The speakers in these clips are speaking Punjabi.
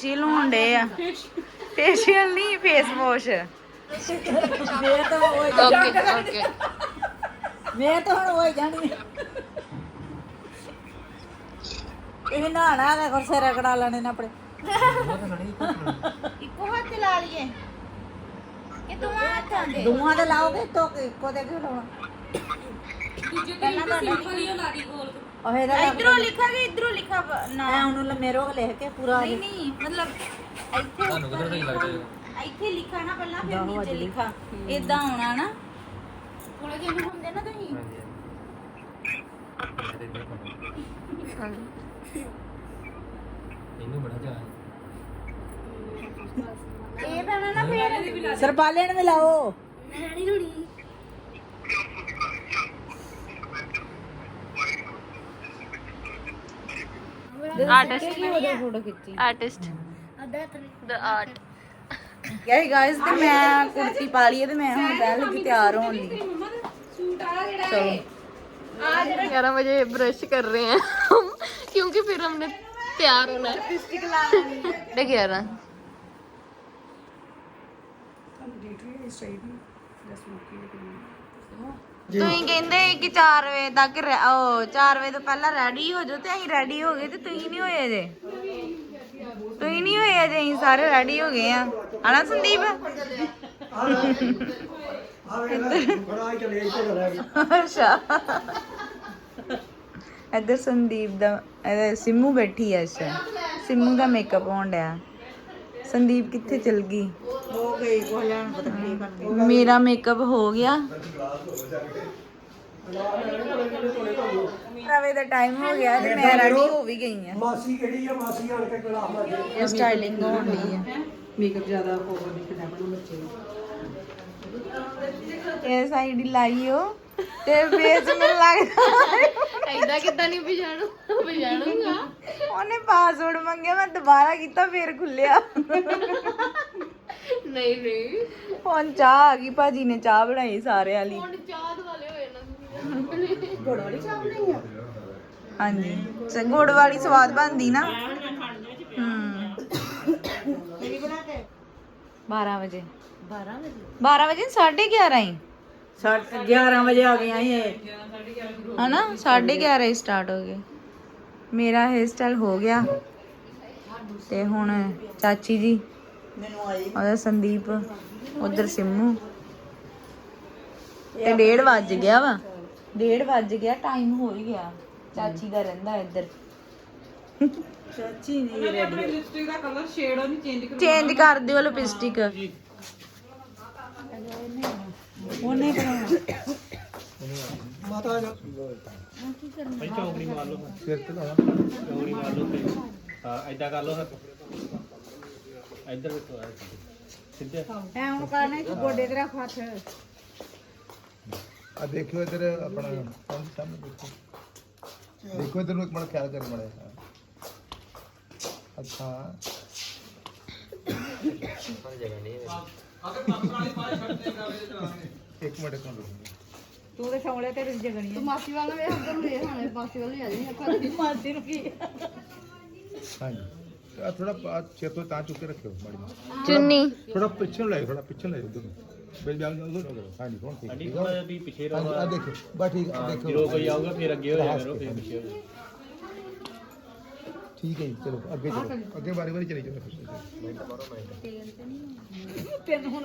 ਫੇਸ਼ੀਅਲ ਹੁੰਦੇ ਆ। ਫੇਸ਼ੀਅਲ ਨਹੀਂ ਫੇਸ ਵਾਸ਼ ਮੈਂ ਤਾਂ ਉਹ ਓਕੇ ਓਕੇ ਮੈਂ ਤਾਂ ਹੁਣ ਹੋਈ ਜਾਣੀ ਇਹ ਨਹਾਣਾ ਹੈ ਫਿਰ ਸਿਰ ਰਗੜਾ ਲੈਣੇ ਨੇ ਆਪਣੇ। ਇੱਕੋ ਹੱਥ ਲਾ ਲਈਏ। ਇਹ ਦੋਵਾਂ ਹੱਥਾਂ ਦੇ? ਦੋਵਾਂ ਦੇ ਲਾਓਗੇ ਤੋ ਇੱਕੋ ਦੇ ਕਿਉਂ ਲਾਉਣਾ? ਪਹਿਲਾਂ ਤਾਂ ਉਹ ਇਹਦਾ ਇਧਰੋਂ ਲਿਖਾਂਗੇ ਇਧਰੋਂ ਲਿਖਾ ਵਾ- ਨਾ। ਮੈਂ ਉਹਨੂੰ ਲੰਮੇ ਰੋਗ ਲਿਖ ਕੇ ਪੂਰਾ ਨਹੀਂ ਨਹੀਂ ਮਤਲਬ ਇੱਥੇ ਤੁਹਾਨੂੰ ਕਿਧਰ ਸਹੀ ਲੱਗਦਾ ਜੀ ਇੱਥੇ ਲਿਖਾ ਨਾ ਪਹਿਲਾਂ ਫਿਰ ਨੀਚੇ ਲਿਖਾ। ਇਦਾਂ ਆਉਣਾ ਨਾ। ਥੋੜਾ ਜਿਹਾ ਨੂੰ ਹੁੰਦੇ ਨਾ ਤੁਸੀਂ। ਇਹਨੂੰ ਬੜਾ ਜਾ ਇਹ ਪੈਣਾ ਨਾ ਫਿਰ। ਸਰਪਾਲੇ ਨੂੰ ਵੀ ਲਾਓ ਆਰਟਿਸਟ ਉਹਦੀ ਫੋਟੋ ਖਿੱਚੀ ਆਰਟਿਸਟ ਦ ਆਰਟ ਯਾਰ ਗਾਇਸ ਤੇ ਮੈਂ ਕੁੜਤੀ ਪਾ ਲਈ ਹੈ ਤੇ ਮੈਂ ਹੁਣ ਬਹਿਣ ਲੱਗੀ ਤਿਆਰ ਹੋਣ ਲਈ ਚਲੋ 11 बजे ब्रश कर रहे हैं हम क्योंकि फिर हमने तैयार होना है साढ़े ग्यारह ਤੁਸੀਂ ਕਹਿੰਦੇ ਕਿ 4 ਵਜੇ ਤੱਕ ਰੈ- ਉਹ 4 ਵਜੇ ਤੋਂ ਪਹਿਲਾਂ ਰੈਡੀ ਹੋ ਜਾਓ ਤੇ ਅਸੀਂ ਰੈਡੀ ਹੋ ਗਏ ਤੇ ਤੁਸੀਂ ਨਹੀਂ ਹੋਏ ਅਜੇ। ਤੁਸੀਂ ਨਹੀਂ ਹੋਏ ਅਜੇ ਅਸੀਂ ਸਾਰੇ ਰੈਡੀ ਹੋ ਗਏ ਆ ਹਨਾ ਸੰਦੀਪ? ਅੱਛਾ। ਇੱਧਰ ਸੰਦੀਪ ਦਾ ਇਹਦਾ ਸਿੰਮੂ ਬੈਠੀ ਆ ਅੱਛਾ। ਸਿੰਮੂ ਦਾ ਮੇਕਅਪ ਹੋਣ ਡਿਆ। ਸੰਦੀਪ ਕਿੱਥੇ ਚਲ ਗਈ? ਮੇਰਾ ਮੇਕਅਪ ਹੋ ਗਿਆ। ਰਵੇ ਦਾ ਟਾਈਮ ਹੋ ਗਿਆ ਤੇ ਮੈਂ ਰੈਡੀ ਹੋ ਵੀ ਗਈ ਆ। ਮਾਸੀ ਕਿਹੜੀ ਆ? ਮਾਸੀ ਆਣ ਕੇ ਕਲਾਸ ਲੱਗ ਗਈ ਸਟਾਈਲਿੰਗ ਹੋਣ ਲਈ ਆ। ਮੇਕਅਪ ਜ਼ਿਆਦਾ ਹੋਰ ਨਹੀਂ ਕਿਦਾਂ ਬਣੂ ਬੱਚੇ ਨੂੰ। ਸਾਈਡ ਲਾਈਓ ਤੇ ਫੇਸ ਮੈਨੂੰ ਲੱਗਦਾ ਐਦਾਂ ਕਿਦਾਂ ਨਹੀਂ ਪਛਾਣੂ ਪਛਾਣੂਗਾ ਉਹਨੇ ਪਾਸਵਰਡ ਮੰਗਿਆ ਮੈਂ ਦੁਬਾਰਾ ਕੀਤਾ ਫੇਰ ਖੁੱਲਿਆ ਨਹੀਂ ਨਹੀਂ। ਹੁਣ ਚਾਹ ਆ ਗਈ ਭਾਜੀ ਨੇ ਚਾਹ ਬਣਾਈ ਸਾਰਿਆਂ ਲਈ। ਹੁਣ ਚਾਹ ਦਵਾਲੇ ਹੋਏ ਨਾ। ਗੁੜ ਵਾਲੀ ਚਾਹ ਬਣਾਈ ਆ ਹਾਂਜੀ। ਤੇ ਗੁੜ ਵਾਲੀ ਸਵਾਦ ਬਣਦੀ ਨਾ। ਹੂੰ। ਮੇਰੀ ਬਣਾ ਕੇ 12 ਵਜੇ। 12 ਵਜੇ? 12 ਵਜੇ 11:30 ਹੀ 11 ਵਜੇ ਆ ਗਏ ਆਏ ਹਨਾ? 11:30 ਹੀ ਸਟਾਰਟ ਹੋ ਗਏ। ਮੇਰਾ ਹੇਅਰ ਸਟਾਈਲ ਹੋ ਗਿਆ। ਤੇ ਹੁਣ ਚਾਚੀ ਜੀ ਮੈਨੂੰ ਆਈ। ਉਹਦਾ ਸੰਦੀਪ ਉਧਰ ਸਿੰਮੂ। ਤੇ ਡੇਢ ਵੱਜ ਗਿਆ ਵਾ। ਡੇਢ ਵੱਜ ਗਿਆ ਟਾਈਮ ਹੋ ਹੀ ਗਿਆ। ਚਾਚੀ ਦਾ ਰਹਿੰਦਾ ਇੱਧਰ। ਚਾਚੀ ਨਹੀਂ ਰੈਡੀ ਚੇਂਜ ਕਰ ਦਿਓ ਲਿਪਸਟਿਕ ਉਹਨੇ ਮਾਤਾ ਜਾ। ਸਿਰ ਤੇ ਲਾਉਣਾ ਚੌੜੀ ਮਾਰ ਲਓ ਤੇ ਹਾਂ ਐਦਾਂ ਕਰ ਲਓ ਹੱਥ ਇੱਧਰ ਵੇਖੋ ਆ ਸਿੱਧੇ। ਐ ਹੁਣ ਕਰਨਾ ਕਿ ਗੋਡੇ ਤੇ ਰੱਖ ਹੱਥ। ਆ ਦੇਖਿਓ ਇਧਰ ਆਪਣਾ ਪੰਜ ਸਾਹਮਣੇ ਦੇਖੋ। ਦੇਖੋ ਇਧਰ ਨੂੰ ਇੱਕ ਮਿੰਟ ਖਿਆਲ ਕਰ ਮੜੇ ਅੱਛਾ। ਇੱਕ ਮਿੰਟ ਇੱਕ ਮਿੰਟ ਤੂੰ ਤੇ ਸੌਲੇ ਤੇ ਜਗਣੀ ਤੂੰ ਮਾਸੀ ਵਾਲਾ ਵੇ ਉਧਰ ਨੂੰ ਇਹ ਹਾਲੇ ਮਾਸੀ ਵਾਲਾ ਹੀ ਆ ਜਾਈਂ ਆਪਾਂ ਮਾਸੀ ਨੂੰ ਕੀ? ਹਾਂਜੀ। ਆ ਥੋੜਾ ਚੇਪ ਤੋਂ ਤਾਂ ਚੁੱਕ ਕੇ ਰੱਖਿਓ ਮਾੜੀ ਚੁੰਨੀ। ਥੋੜਾ ਪਿੱਛੇ ਨੂੰ ਲੈ ਥੋੜਾ ਪਿੱਛੇ ਨੂੰ ਲੈ ਉਧਰ ਨੂੰ। ਬਿਲ ਬਿਲ ਉਧਰ ਨੂੰ ਕਰੋ। ਹਾਂਜੀ ਹੁਣ ਠੀਕ ਅੱਡੀ ਠੀਕ ਥੋੜਾ ਆ ਜਿਹਾ ਵੀ ਪਿੱਛੇ ਹਾਂਜੀ ਰਹੋ ਆ ਦੇਖੋ। ਬਸ ਠੀਕ ਆ ਜਦੋਂ ਦੇਖੋ ਕੋਈ ਆਊਗਾ ਫਿਰ ਅੱਗੇ ਹੋ ਜਾਇਆ ਕਰੋ ਫਿਰ ਪਿੱਛੇ ਹੋ ਜਾਓ। ਠੀਕ ਹੈ ਜੀ ਚਲੋ ਅੱਗੇ ਚਲੋ। ਅੱਗੇ ਵਾਰੀ ਵਾਰੀ ਚਲੀ ਜਾਓ ਫਿਰ ਤੈਨੂੰ ਹੁਣ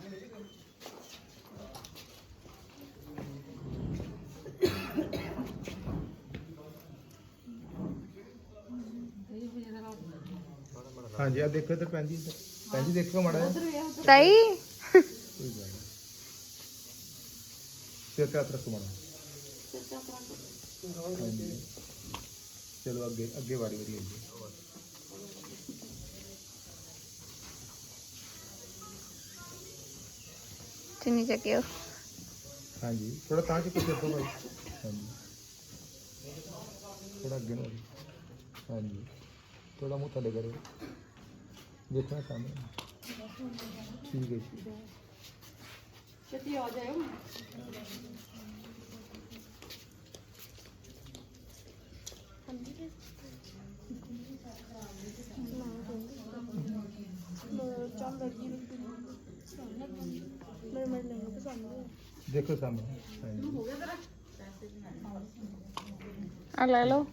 ਹਾਂਜੀ ਆ ਦੇਖੋ ਇੱਧਰ ਭੈਣ ਜੀ ਦੇਖੋ ਮਾੜਾ ਜਿਹਾ। ਤਾਈ। ਕੋਈ ਗੱਲ ਨੀ। ਸਿਰ ਤੇ ਹੱਥ ਰੱਖੋ ਮਾੜਾ ਹਾਂਜੀ। ਚਲੋ ਅੱਗੇ ਅੱਗੇ ਵਾਰੀ ਵਾਰੀ ਅੱਗੇ ਚੁੰਨੀ ਚੱਕਿਓ ਹਾਂਜੀ ਥੋੜਾ ਤਾਂ ਚੁੱਕ ਕੇ ਭਾਈ ਹਾਂਜੀ। ਥੋੜਾ ਅੱਗੇ ਨੂੰ ਹਾਂਜੀ। ਥੋੜਾ ਮੂੰਹ ਥੱਲੇ ਕਰੋ। ਦੇਖਣਾ ਸਾਹਮਣੇ ਠੀਕ ਹੈ ਜੀ। ਛੇਤੀ ਆ ਜਾਇਓ। ਦੇਖੋ ਸਾਹਮਣੇ। ਆ ਲੈ ਲਓ।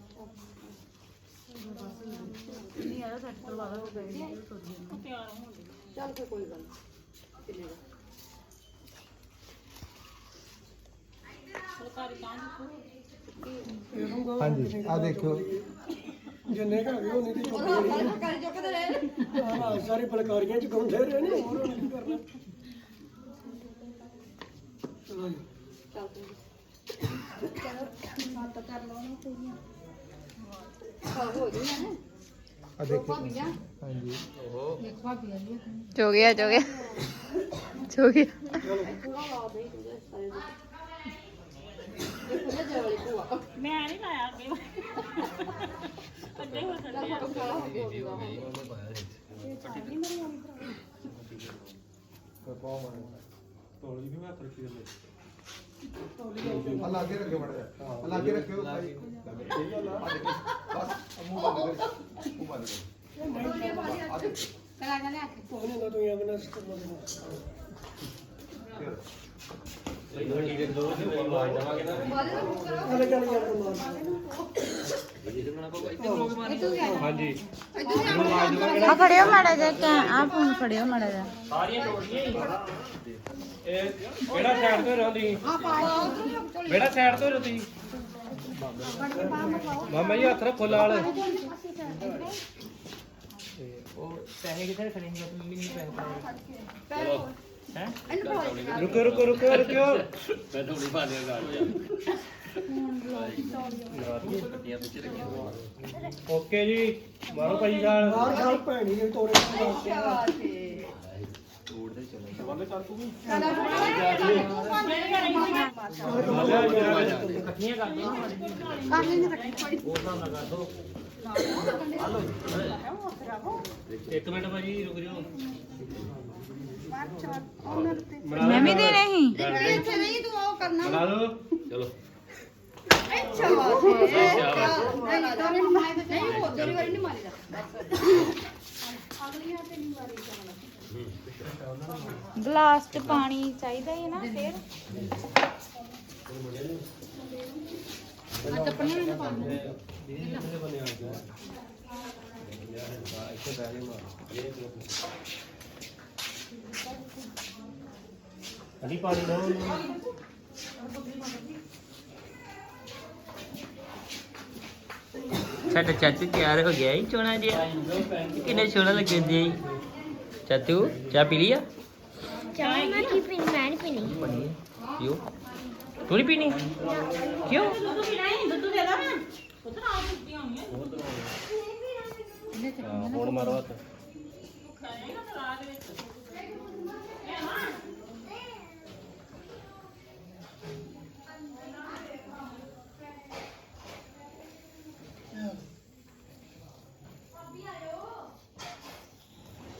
ਚੱਲ ਫੇ ਕੋਈ ਗੱਲ ਨੀ। ਹਾਂਜੀ ਆ ਦੇਖੋ ਜਿੰਨੇ ਘਰ ਗਏ ਉਹਨੇ ਦੀ ਚੁੱਪ ਕਰ ਚੁੱਕਦੇ ਰਹੇ ਹਾਂ ਸਾਰੇ ਬਲਕਾਰੀਆਂ ਚ ਗਾਉਂਦੇ ਰਹੇ ਨੇ ਹੋਰ ਉਹਨੇ ਕੀ ਕਰਨਾ? ਚਲੋ ਜੀ। ਚੱਲ। ਤੂੰ ਹੱਥ ਕਰ ਲਓ ਨਾ ਤੇਰੀਆਂ ਹਾਂ ਹੋ ਗਈਆਂ ਨੇ। ਆ। ਦੇਖੋ ਹਾਂਜੀ ਜੋ। ਗਿਆ ਦੇ ਦੇ ਭੂਆ ਮੈਂ ਨਹੀਂ ਅੱਗੇ। ਹੋ ਸਕਦਾ ਆ ਲਾਗੇ ਰੱਖਿਓ ਮੜਾ ਆ ਲਾਗੇ ਰੱਖਿਓ ਭਾਈ। ਆ ਦੇਖੋ ਬਸ ਮੂੰਹ ਬੰਦ ਕਰ। ਮੂੰਹ ਬੰਦ ਕਰ। ਆ ਦੇਖੋ। ਉਹਨੇ ਨਾ ਤੂੰ ਐਵੇਂ ਨਾ ਸਟਮ ਅਲੇ ਚੱਲ ਯਾਰ ਮਾਰ ਹਾਂਜੀ ਆ ਫੜਿਓ ਮਾੜਾ ਜਿਹਾ ਕੈ ਆ ਫੋਨ ਫੜਿਓ ਮਾੜਾ ਜਿਹਾ। ਸਾਰੀਆਂ ਤੋੜੀਆਂ ਹੀ ਇਹ ਕਿਹੜਾ ਸਾਈਡ ਤੋਂ ਰਹੋ ਤੁਸੀਂ ਕਿਹੜਾ ਸਾਈਡ ਤੋਂ ਰਹੋ ਤੁਸੀਂ ਮਾਮਾ ਜੀ ਹੱਥ ਰੱਖੋ ਲਾਲ ਰੁਕੋ ਰੁਕੋ ਰੁਕੋ ਰੁਕੋ। ਮੈਂ ਥੋੜੀ ਬਾਣੇ ਓਕੇ ਜੀ ਮਾਰੋ ਭਾਈ ਗਾਲ ਮਾਰ ਖਾਲ ਭੈਣੀ ਨੇ ਦੋ ਇੱਕ ਮਿੰਟ ਭਾਜੀ ਰੁਕ ਜਾਓ। ਮੈਂ ਵੀ ਦੇ ਰਹੀ ਇੱਥੇ ਨਹੀਂ ਤੂੰ ਉਹ ਕਰਨਾ ਬਣਾ ਲਓ ਚਲੋ ਅੱਛਾ ਨਹੀਂ ਦੋਨੇ ਨੂੰ ਮਾਰੀ ਨਹੀਂ ਉਹ ਤੇਰੀ ਵਾਰੀ ਨਹੀਂ ਮਾਰੀ ਦਾ ਅਗਲੀਆਂ ਤੇ ਨਹੀਂ ਮਾਰੀ ਜਾਣਾ ਗਲਾਸ 'ਚ ਪਾਣੀ ਚਾਹੀਦਾ ਹੈ ਨਾ ਫੇਰ ਆ ਚੱਪਣੀਆਂ ਵਿੱਚ ਪਾਣੀ ਅਲੀ ਪਾਣੀ ਲਓ ਸਾਡਾ ਚਾਚੂ ਤਿਆਰ ਹੋ ਗਿਆ ਹੀ ਚੋਣਾ ਜਿਹਾ। ਕਿੰਨਾ ਸੋਹਣਾ ਲੱਗਣ ਜੀ। ਚਾਚੂ ਚਾਹ ਪੀ ਲਿਆ ਚਾਹ ਮੈਂ ਕੀ ਪੀਣੀ ਮੈਂ ਨਹੀਂ ਪੀਣੀ। ਪਣੀ ਕਿਉਂ ਤੂੰ ਨਹੀਂ ਪੀਣੀ? ਕਿਉਂ? ਹਾਂ, ਹੁਣ ਮਾਰੋ ਹੱਥ।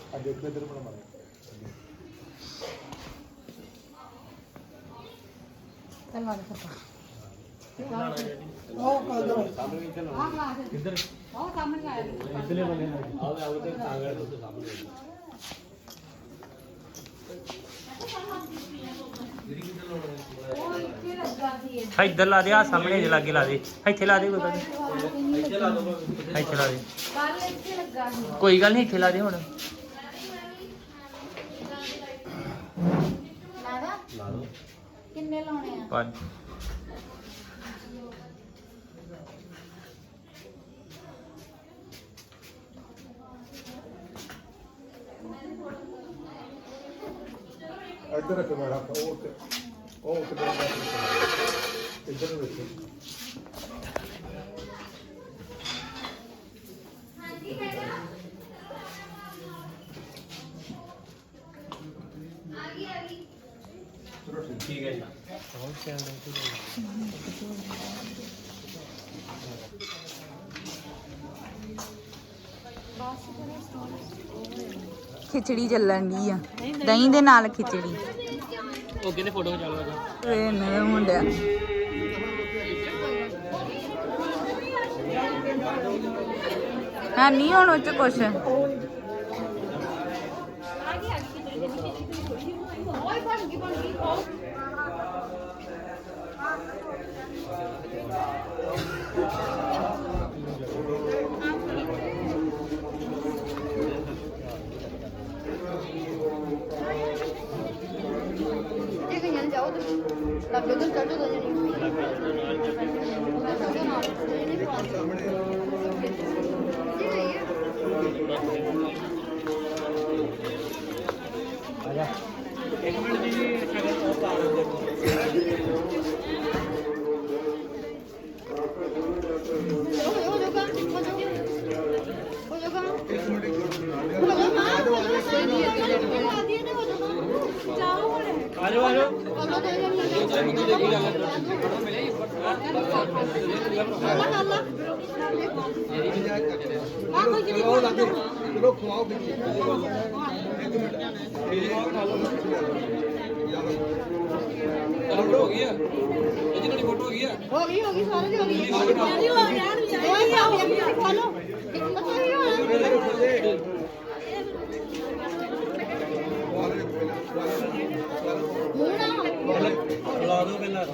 ਆ ਦੇਖੋ ਇਧਰ ਬਣਾ ਮਾੜਾ ਉਹ ਕਰ ਦੋ ਕਿੱਧਰ ਉਹ ਸਾਹਮਣੇ ਆਇਆ। ਇਧਰਲੇ ਬੰਦੇ ਆਓ ਆਓ ਤੇ ਤਾਂ ਗਏ ਸਾਹਮਣੇ। ਇੱਧਰ ਲਾ ਦੇ ਆ ਸਾਹਮਣੇ ਜੇ ਲਾਗੇ ਲਾ ਦੇ। ਇੱਥੇ ਲਾ ਦੇ ਕੋਈ ਗੱਲ ਨੀ। ਇੱਥੇ ਲਾ ਦੇ ਕੱਲ ਇੱਥੇ ਲੱਗਾ ਸੀ ਕੋਈ ਗੱਲ ਨਹੀਂ ਇੱਥੇ ਲਾ ਦੇ ਹੁਣ। ਲਾਦਾ? ਲਾ ਦੋ। ਕਿੰਨੇ ਲਾਉਣੇ ਆ? ਪੰਜ। ਇੱਧਰ ਰੱਖੋ ਮੇਰਾ ਉਹ ਤੇ। ਉਹ ਉੱਤੇ ਬੈਠਾ ਇੱਧਰ ਨੂੰ ਵੇਖੋ ਚਲੋ ਠੀਕ ਠੀਕ ਹੈ ਜੀ। ਖਿਚੜੀ ਚੱਲਣ ਦੀ ਆ। ਦਹੀਂ ਦੇ ਨਾਲ ਖਿਚੜੀ। ਉਹ ਕਹਿੰਦੇ ਫੋਟੋ ਖਿਚਾ ਲਓ ਇਹ ਨਵੇਂ ਮੁੰਡਿਆ ਹਾਂ ਨਹੀਂ ਹੁਣ ਉਹ ਚ ਕੁਛ ਓਏ ਬਣ ਗਈ ਬਣ ਗਈ ਖਾਓ ਇਹ ਕਈਆਂ ਨੂੰ ਜਾਓ ਤੁਸੀਂ ਲੱਗੇ ਉਧਰ ਚੜ੍ਹ ਜਾਓ ਜਣੀ ਹੋ ਜਾਊਗਾ ਹੋ ਜਾਊਗਾ ਹੋ ਜਾਊਗਾ ਇੱਕ ਮਿੰਟ ਇੱਕ ਮਿੰਟ ਹੋ ਜਾਊਗਾ ਕੋਈ ਨਹੀਂ ਹੈ ਹੋ ਜਾਊਗਾ ਜਾਓ ਹੁਣ ਆ ਜਾਓ ਆ ਜਾਓ ਅੱਲਾ ਦੇ ਚਲੋ ਲੱਗੇ ਫੋਟੋ ਖਵਾਓ ਵੀ ਇੱਕ ਮਿੰਟ ਇਹ ਖਾ ਲਓ ਹੋ ਗਈ ਹੋ ਗਈ ਸਾਰੇ ਹੋ ਗਈ ਸਾਰੀ ਹੋ ਗਿਆ ਨੂੰ ਜਾਈ ਆ ਹੋ ਗਈ ਖਾ ਲਓ ਪਤਾ ਹੀ ਹੋਣਾ ਲਾ ਦਿਓ ਪਹਿਲਾਂ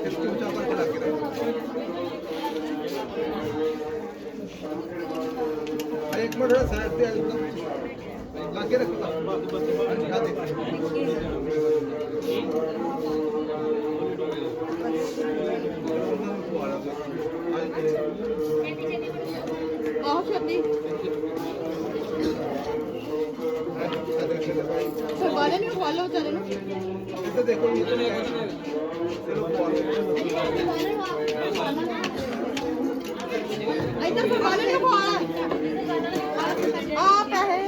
ਇਸ ਚਮਚਾ ਭਰ ਕੇ ਲੱਗ ਰਿਹਾ ਅਰੇ ਇੱਕ ਮਿੰਟ ਸਾਈਡ ਤੇ ਆ ਜਾਓ ਲੱਗੇ ਰੱਖੋ ਹਾਂਜੀ ਆ ਦੇ ਆਹ ਛੱਡੀ ਫਿਰ ਬਾਲੇ ਨੂੰ ਖਵਾ ਲਓ ਵਿਚਾਰੇ ਨੂੰ ਇੱਧਰ ਦੇਖੋ ਜੀ ਚਲੋ ਖਵਾ ਲਓ ਇੱਧਰ ਫਿਰ ਬਾਲੇ ਨੂੰ ਖਵਾ ਆ ਪੈਸੇ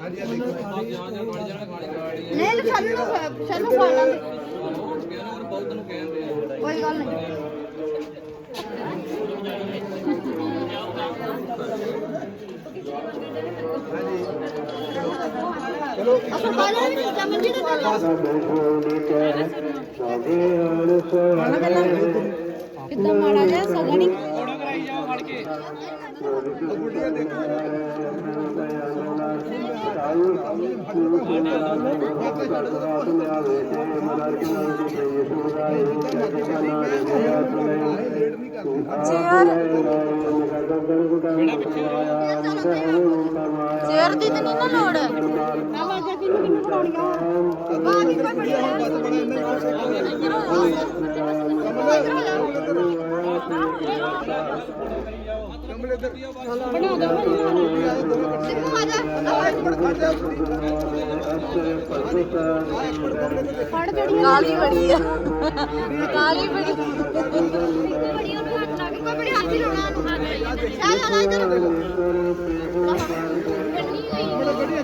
ਹਾਂਜੀ ਆ ਦੇਖੋ ਨਹੀਂ ਸਾਨੂੰ ਨੂੰ ਸਾਨੂੰ ਖਵਾ ਲਾਂਗੇ ਕੋਈ ਗੱਲ ਨਹੀਂ ਚਲੋ ਅਸਾਂ ਬਾਲੇ ਵਿੱਚ ਚਮਨ ਜੀ ਦੇ ਕਿੱਦਾਂ ਮਾੜਾ ਜਿਹਾ ਸਗਣੀ ਗੁੱਡੀਆਂ ਦੇਖੋ ਲੇਟ ਨਹੀਂ ਕਰਦੇ ਚੇਅਰ ਚੇਅਰ ਦੀ ਤਾਂ ਨਹੀਂ ਨਾ ਲੋੜ। ਆਵਾਜ਼ਾਂ ਕਿਹਨੂੰ ਕਿਹਨੂੰ ਬਣਾਉਣੀਆਂ ਬਾਹਰ ਵੀ ਕੋਈ ਬੜੀ ਹੈ ਬਸ ਬੜਾ ਇੰਨਾ ਹੀ ਹੋ ਸਕਦਾ ਕਮਲੇ ਇੱਧਰ ਬਣਾ ਦੋ ਦੇਖੋ ਆ। ਜਾ ਫੜ ਜੜੀ ਕਾਲੀ ਬੜੀ ਆ ਕਾਲੀ ਬੜੀ ਬੜੀ ਉਹਨੂੰ ਹੱਥ ਲਾ ਕੇ ਕੋਈ ਬੜੀ ਹੱਥ ਹੀ ਲਾਉਣਾ ਉਹਨੂੰ ਚੱਲ ਆ ਇੱਧਰ ਬੜੀ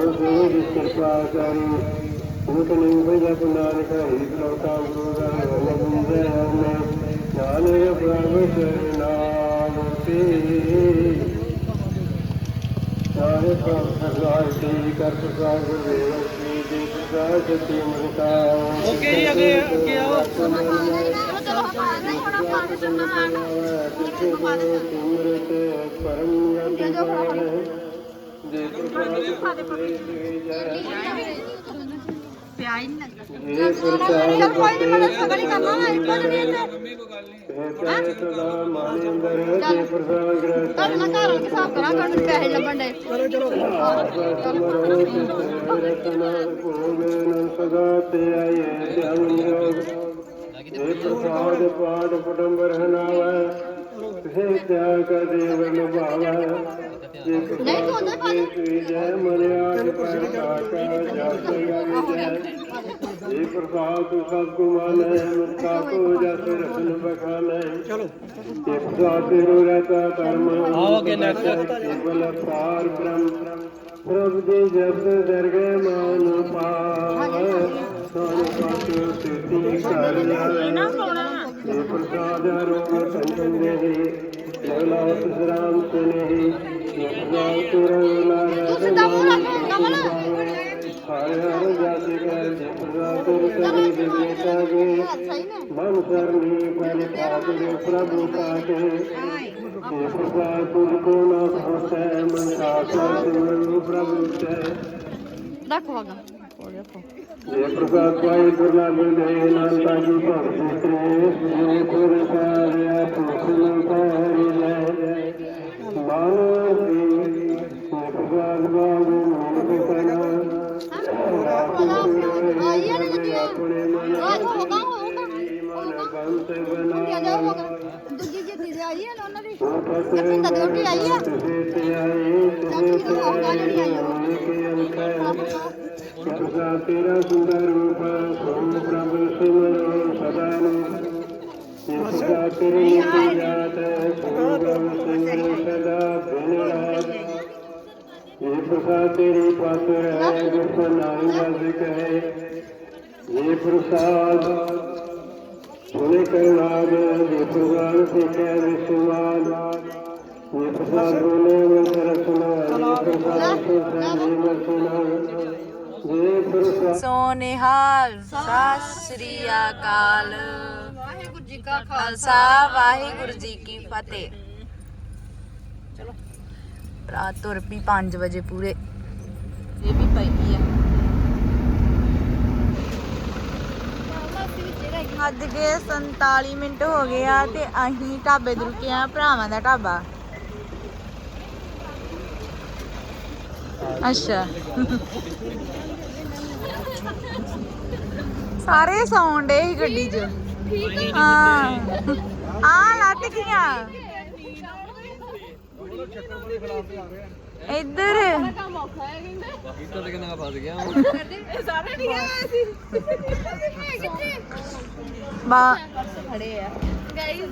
ਪਾ ਦੋ ਸ਼ਰਮਾ ਪਾ ਦੋ ਓਕੇ ਜੀ, ਅੱਗੇ ਅੱਗੇ ਆਓ। ਚਲੋ ਪਾ ਨਹੀਂ ਹੋਣਾ ਪਾ ਕੇ ਚੱਲਣਾ ਮਾਰਨਾ ਆ ਹੀ ਨਹੀਂ ਲੱਗਦਾ ਚਲ ਕੋਈ ਨਹੀਂ ਮੈਂ ਸਗਲ ਕਰਨਾ ਨਾ ਇੱਕੋ ਨਹੀਂ ਇੱਥੇ ਤੁਹਾਡੇ ਘਰ ਵਾਲੇ ਹਿਸਾਬ ਕਰਾਂ ਤੁਹਾਨੂੰ ਪੈਸੇ ਲੱਭਣ ਦੇ ਚਲੋ ਚਲੋ ਪ੍ਰਸਾਦ ਪਾਠ ਪਟੰਬਰ ਹਨਾਵੈ ਤੇ ਤਿਆਗ ਕਰ ਦੇਵ ਨਹੀਂ ਤੂੰ ਉਹਦੇ ਪਾ ਦੇ ਜੈ ਜੈ ਇਹ ਪ੍ਰਸਾਦ ਤੂੰ ਸਭ ਕੋ ਮਾਨੈ ਮੁਕਤਾ ਕੋ ਜਸ ਰਸਨ ਬਖਾਨੈ ਚਲੋ ਇੱਕ ਸਾਥੀ ਰੋ ਰਹਤਾ ਧਰਮ ਆਓ ਅੱਗੇ next। ਕੇਵਲ ਪਾਰ ਬ੍ਰਹਮ ਪ੍ਰਭ ਦੇ ਜਸ ਦਰਗਹਿ ਮਾਨ ਪਾਵੈ ਸੋਨ ਪਾਤਿ ਸਿੱਧੀ ਕਰ ਇਹ ਪ੍ਰਸਾਦ ਰੋਗ ਸੰਤਨ ਦੇ ਲਵਲਾ ਸਰਾਮ ਸੁਨੇ ਇਹ ਮਨ ਸਰਨੀ ਪਲ ਪਾਦਰੇ ਪ੍ਰਭੂ ਕਾਟੇ ਇਹ ਪ੍ਰਸਾਦ ਤੁਝ ਕੋ ਨਾ ਹੋਸੈ ਮਨ ਆਸਾ ਸਿਮਰਨ ਪ੍ਰਭੂ ਤੈ ਰੱਖ ਵਾਗਾ ਉਹ ਦੇਖੋ ਇਹ ਪ੍ਰਸਾਦ ਪਾਈ ਗੁਰਨਾ ਬਿੰਦੇ ਨਾਨਕਾ ਜੀ ਭਗਤੀ ਕਰੇ ਜੋ ਪੁਰ ਸਾਰਿਆ ਤੁਸਨ ਤਾਰੀ ਲੈ ਪ੍ਰਸਾਦ ਤੇਰੀ ਪਾਤਰ ਹੈ ਜਿਸ ਨਾਮ ਜਸ ਕਹੇ ਇਹ ਪ੍ਰਸਾਦ ਸੁਨੇ ਕਰਨਾਗ ਇਹ ਪ੍ਰਸਾਦ ਸਿੱਖਿਆ ਵਿਸ਼ਵਾਦ ਇਹ ਪ੍ਰਸਾਦ ਬੋਲੇ ਮੈਂ ਸਰਸਨਾ ਇਹ ਪ੍ਰਸਾਦ ਸੁਸਨੀ ਮਰਸਨਾ ਇਹ ਪ੍ਰਸਾਦ ਸੋ ਨਿਹਾਲ ਸਤਿ ਸ੍ਰੀ ਅਕਾਲ। ਵਾਹਿਗੁਰੂ ਜੀ ਕਾ ਖਾਲਸਾ ਵਾਹਿਗੁਰੂ ਜੀ ਕੀ ਫਤਿਹ। ਰਾਤ ਤੁਰ ਪਈ 5 ਵਜੇ ਪੂਰੇ। ਇਹ ਵੀ ਪਈ ਆ ਅੱਜ ਕੇ 47 ਮਿੰਟ ਹੋ ਗਏ ਆ ਤੇ ਅਸੀਂ ਢਾਬੇ ਤੇ ਰੁਕੇ ਆ ਭਰਾਵਾਂ ਦਾ ਢਾਬਾ। ਅੱਛਾ। ਸਾਰੇ ਸੌਣ ਡੇ ਸੀ ਗੱਡੀ 'ਚ। ਹਾਂ। ਆ ਲੱਤ ਗਈਆਂ ਇੱਧਰ। ਬਾ। ਖੜੇ ਆ ਗਾਈਸ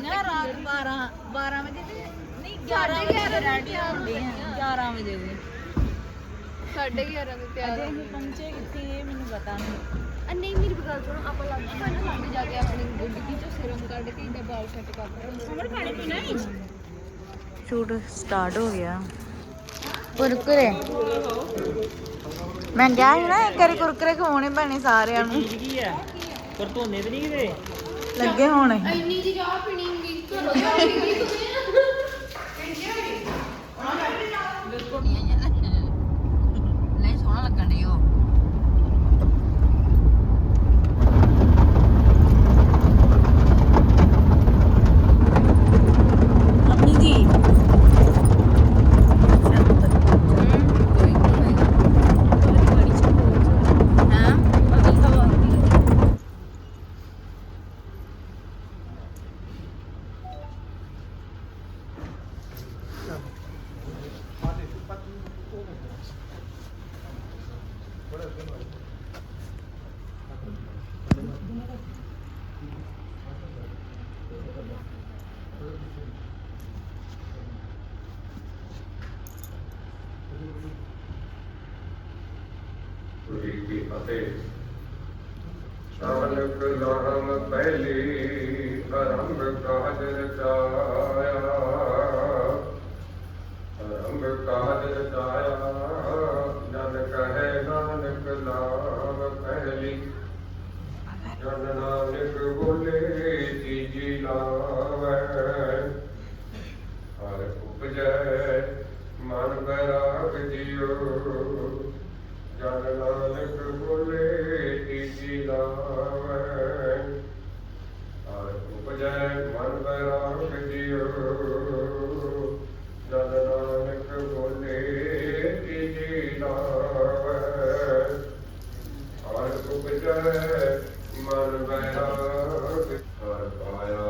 ਨਾ ਰਾਤ 12 12 ਵਜੇ ਤੇ ਨਹੀਂ 11 ਵਜੇ ਰੈਡੀ ਹੁੰਦੇ ਆ। 11 ਵਜੇ ਦੇ ਸਾਢੇ 11 ਦੇ ਤਿਆਰ ਅਜੇ ਅਸੀਂ ਪਹੁੰਚੇ ਕਿੱਥੇ ਇਹ ਮੈਨੂੰ ਪਤਾ ਨਹੀਂ। ਨਹੀਂ ਮੇਰੀ ਗੱਲ ਸੁਣੋ ਆਪਾਂ ਲੱਗ ਬਾਲ ਸੈੱਟ ਕਰ ਸਮਰ ਪਾਣੀ ਪੀਣਾ ਸ਼ੂਟ ਸਟਾਰਟ ਹੋ ਗਿਆ। ਕੁਰਕਰੇ। ਮੈਂ ਕਿਹਾ ਸੀ ਨਾ ਇੱਕ ਵਾਰੀ ਕੁਰਕਰੇ ਖਵਾਉਣੇ ਪੈਣੇ ਸਾਰਿਆਂ ਨੂੰ। ਕੀ ਆ ਪਰ ਧੋਨੇ ਤੇ ਨਹੀਂ ਕਿਤੇ? ਲੱਗੇ ਹੁਣ। ਇੰਨੀ ਜੀ ਚਾਹ ਪੀਣੀ ਹੁੰਦੀ ਘਰੋਂ ਜਾ ਕੇ ਨਹੀਂ ਸੋਹਣਾ ਲੱਗਣ ਡਈ ਉਹ ਮੰਮੀ ਜੀ ਗੁਰੂ ਕੀ ਫਤਿਹ ਨਾਨਕ ਨਾਮ ਪਹਿਲੀ ਆਰੰਭ ਕਾਜ ਰਚਾਇਆ ਆਰੰਭ ਕਾਜ ਰਚਾਇਆ ਜਨ ਕਹੇ ਨਾਨਕ ਨਾਮ ਪਹਿਲੀ ਜਨ ਨਾਨਕ ਬੋਲੇ ਤੀਜੀ ਲਾਵੈ ਹਰ ਉਪਜੈ ਮਨ ਬੈਰਾਗ ਜਿਉ ਜਨ ਨਾਨਕ ਬੋਲੇ ਤੀਜੀ ਲਾਵੈ ਹਰ ਉਪਜੈ ਮਨ ਬੈਰਾਗ ਜਿਉ ਜਨ ਨਾਨਕ ਬੋਲੇ ਤੀਜੀ ਲਾਵੈ ਹਰ ਮਨ ਬੈਰਾਗ ਹਰ ਪਾਇਆ।